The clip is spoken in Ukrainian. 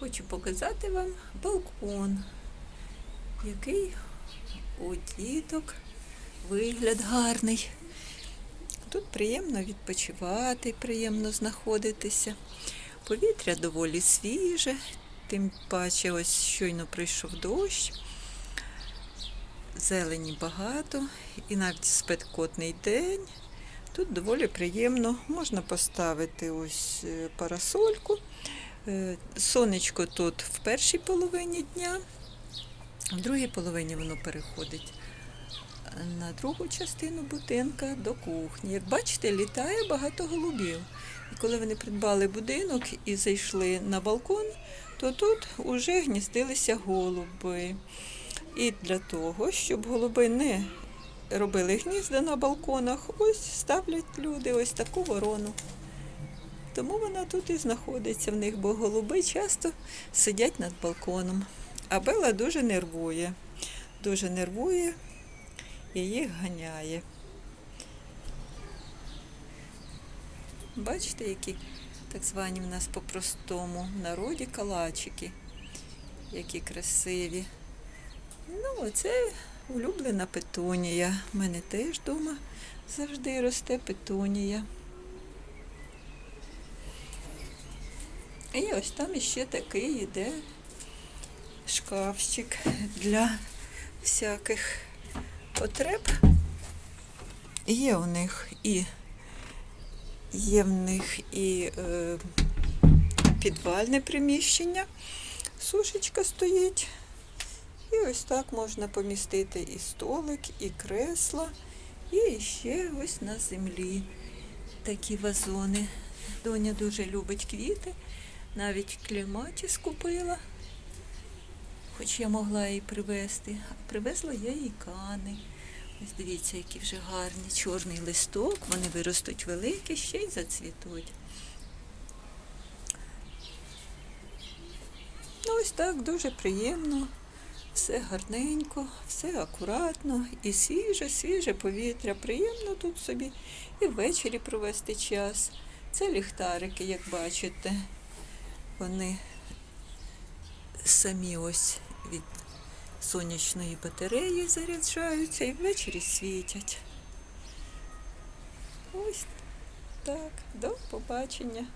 Хочу показати вам балкон, який у діток вигляд гарний. Тут приємно відпочивати, приємно знаходитися. Повітря доволі свіже, тим паче ось щойно прийшов дощ. Зелені багато і навіть спекотний день. Тут доволі приємно. Можна поставити ось е, парасольку. Е, Сонечко тут в першій половині дня, в другій половині воно переходить на другу частину будинка до кухні. Як бачите, літає багато голубів. І коли вони придбали будинок і зайшли на балкон, то тут уже гніздилися голуби. І для того, щоб голуби не робили гнізда на балконах, ось ставлять люди ось таку ворону. Тому вона тут і знаходиться в них, бо голуби часто сидять над балконом. А Бела дуже нервує, дуже нервує і їх ганяє. Бачите, які так звані в нас по-простому в народі калачики, які красиві. Ну, оце улюблена петунія. У мене теж вдома завжди росте петунія. І ось там іще такий іде шкафчик для всяких потреб. Є у них і є в них і е, підвальне приміщення, сушечка стоїть. І ось так можна помістити і столик, і кресла, і ще ось на землі такі вазони. Доня дуже любить квіти, навіть клематіс купила, хоч я могла її привезти. А привезла я їй кани. Ось дивіться, які вже гарні. Чорний листок, вони виростуть великі, ще й зацвітуть. Ну, ось так дуже приємно. Все гарненько, все акуратно і свіже, свіже повітря. Приємно тут собі і ввечері провести час. Це ліхтарики, як бачите. Вони самі ось від сонячної батареї заряджаються і ввечері світять. Ось так, до побачення.